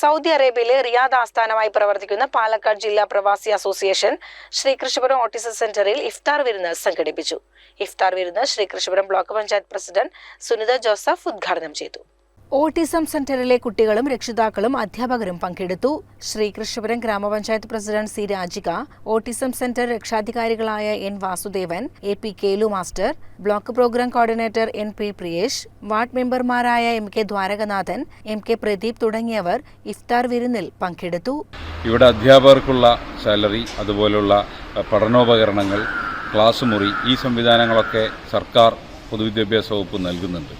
Saudi അറേബ്യയിലെ Riyadh ആസ്ഥാനമായി പ്രവർത്തിക്കുന്ന പാലക്കാട് ജില്ലാ പ്രവാസി അസോസിയേഷൻ ശ്രീകൃഷ്ണപുരം ഓട്ടിസം സെന്ററിൽ ഇഫ്താർ വിരുന്ന് സംഘടിപ്പിച്ചു. ഇഫ്താർ വിരുന്ന് Sreekrishnapuram block panchayat president Sunitha Joseph ഉദ്ഘാടനം ചെയ്തു. ഓട്ടിസം സെന്ററിലെ കുട്ടികളും രക്ഷിതാക്കളും അധ്യാപകരും പങ്കെടുത്തു. ശ്രീകൃഷ്ണപുരം ഗ്രാമപഞ്ചായത്ത് president C Rajika autism centre രക്ഷാധികാരികളായ N Vasudevan A P Kelu master block programme coordinator N P Priyesh ward മെമ്പർമാരായ M K Dwarakanathan M K Pradeep തുടങ്ങിയവർ ഇഫ്താർ വിരുന്നിൽ പങ്കെടുത്തു. ഇവിടെ അധ്യാപകർക്കുള്ള സാലറി അതുപോലുള്ള പഠനോപകരണങ്ങൾ ക്ലാസ് മുറി ഈ സംവിധാനങ്ങളൊക്കെ സർക്കാർ പൊതുവിദ്യാഭ്യാസ വകുപ്പ് നൽകുന്നുണ്ട്.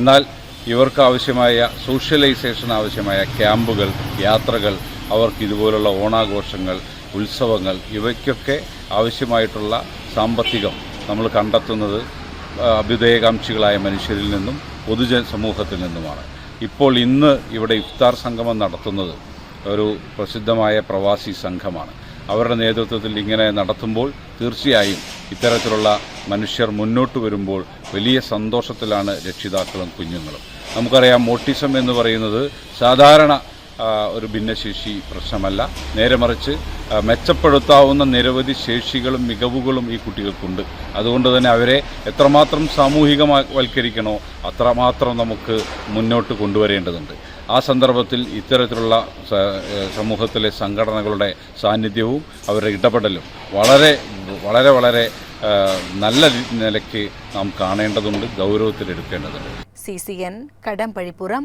എന്നാൽ ഇവർക്ക് ആവശ്യമായ സോഷ്യലൈസേഷൻ ആവശ്യമായ ക്യാമ്പുകൾ യാത്രകൾ അവർക്ക് ഇതുപോലുള്ള ഓണാഘോഷങ്ങൾ ഉത്സവങ്ങൾ ഇവയ്ക്കൊക്കെ ആവശ്യമായിട്ടുള്ള സാമ്പത്തികം നമ്മൾ കണ്ടെത്തുന്നത് അഭ്യുദയകാംക്ഷികളായ മനുഷ്യരിൽ നിന്നും പൊതുജന സമൂഹത്തിൽ നിന്നുമാണ്. ഇപ്പോൾ ഇന്ന് ഇവിടെ ഇഫ്താർ സംഗമം നടത്തുന്നത് ഒരു പ്രസിദ്ധമായ പ്രവാസി സംഘമാണ്. അവരുടെ നേതൃത്വത്തിൽ ഇങ്ങനെ നടത്തുമ്പോൾ തീർച്ചയായും ഇത്തരത്തിലുള്ള മനുഷ്യർ മുന്നോട്ട് വരുമ്പോൾ വലിയ സന്തോഷത്തിലാണ് രക്ഷിതാക്കളും കുഞ്ഞുങ്ങളും. നമുക്കറിയാം മോട്ടിസം എന്ന് പറയുന്നത് സാധാരണ ഒരു ഭിന്നശേഷി പ്രശ്നമല്ല. നേരെ മറിച്ച് മെച്ചപ്പെടുത്താവുന്ന നിരവധി ശേഷികളും മികവുകളും ഈ കുട്ടികൾക്കുണ്ട്. അതുകൊണ്ട് തന്നെ അവരെ എത്രമാത്രം സാമൂഹികവൽക്കരിക്കണോ അത്രമാത്രം നമുക്ക് മുന്നോട്ട് കൊണ്ടുവരേണ്ടതുണ്ട്. ആ സന്ദർഭത്തിൽ ഇത്തരത്തിലുള്ള സമൂഹത്തിലെ സംഘടനകളുടെ സാന്നിധ്യവും അവരുടെ ഇടപെടലും വളരെ വളരെ വളരെ നല്ല നിലയ്ക്ക് നാം കാണേണ്ടതുണ്ട് ഗൗരവത്തിലെടുക്കേണ്ടതുണ്ട്. C C N Kadampazhipuram.